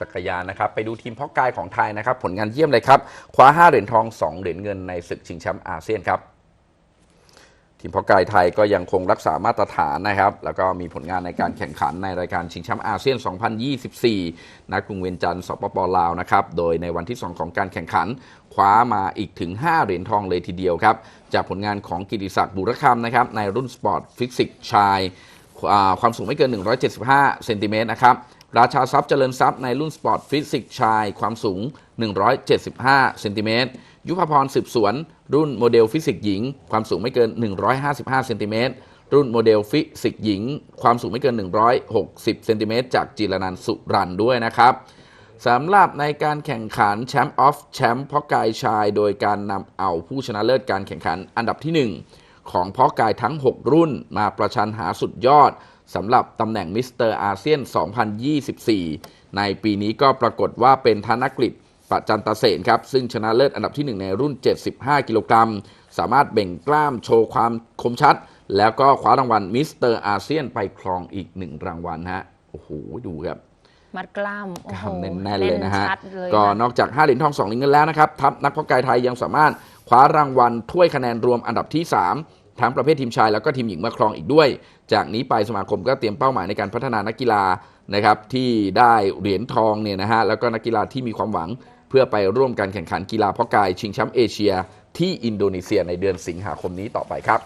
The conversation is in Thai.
จักรยานนะครับ ไปดูทีมเพาะกายของไทยนะครับ ผลงานเยี่ยมเลยครับ คว้า 5 เหรียญทอง 2 เหรียญเงินในศึกชิงแชมป์อาเซียนครับ ทีมเพาะกายไทยก็ยังคงรักษามาตรฐานนะครับ แล้วก็มีผลงานในการแข่งขันในรายการชิงแชมป์อาเซียน 2024 ณ กรุงเวียงจันทร์ สปปลาวนะครับ โดยในวันที่ 2 ของการแข่งขันคว้ามาอีกถึง 5 เหรียญทองเลยทีเดียวครับ จากผลงานของกิติศักดิ์บุรคำนะครับในรุ่นสปอร์ตฟิสิกส์ชายความสูงไม่เกิน 175 เซนติเมตรนะครับ ราชาทรัพย์เจริญทรัพย์ในรุ่นสปอร์ตฟิสิกส์ชายความสูง 175เซนติเมตรยุพพรสืบสวน รุ่นโมเดลฟิสิกส์หญิง ความสูงไม่เกิน 155เซนติเมตรรุ่นโมเดลฟิสิกส์หญิง ความสูงไม่เกิน 160เซนติเมตรจากจิรนันสุรันด้วยนะครับสำหรับในการแข่งขันแชมป์ออฟแชมป์พาะกายชาย โดยการนำเอาผู้ชนะเลิศการแข่งขันอันดับที่ 1 ของพาะกายทั้ง 6 รุ่นมาประชันหาสุดยอด สำหรับตำแหน่งมิสเตอร์อาเซียน 2024 ในปีนี้ก็ปรากฏว่าเป็นธนกฤษปจันตเสนครับ ซึ่งชนะเลิศอันดับที่ 1 ในรุ่น 75 กิโลกรัม สามารถเบ่งกล้ามโชว์ความคมชัด แล้วก็คว้ารางวัลมิสเตอร์อาเซียนไปครองอีกหนึ่งรางวัลฮะ โอ้โห ดูครับ มัดกล้ามโอ้กโหล้ามแน่นๆเลยนะฮะชัดเลยก็ค่ะนอกจาก 5 เหรียญทอง 2 เหรียญเงินแล้วนะครับ ทัพนักเพาะกายไทยยังสามารถคว้ารางวัลถ้วยคะแนนรวมอันดับที่ 3 ทั้งประเภททีมชายแล้วก็ทีมหญิงมาครองอีกด้วย จากนี้ไปสมาคมก็เตรียมเป้าหมายในการพัฒนานักกีฬานะครับที่ได้เหรียญทองเนี่ยนะฮะแล้วก็นักกีฬาที่มีความหวัง เพื่อไปร่วมการแข่งขันกีฬาเพาะกายชิงแชมป์เอเชีย ที่อินโดนีเซียในเดือนสิงหาคมนี้ต่อไปครับ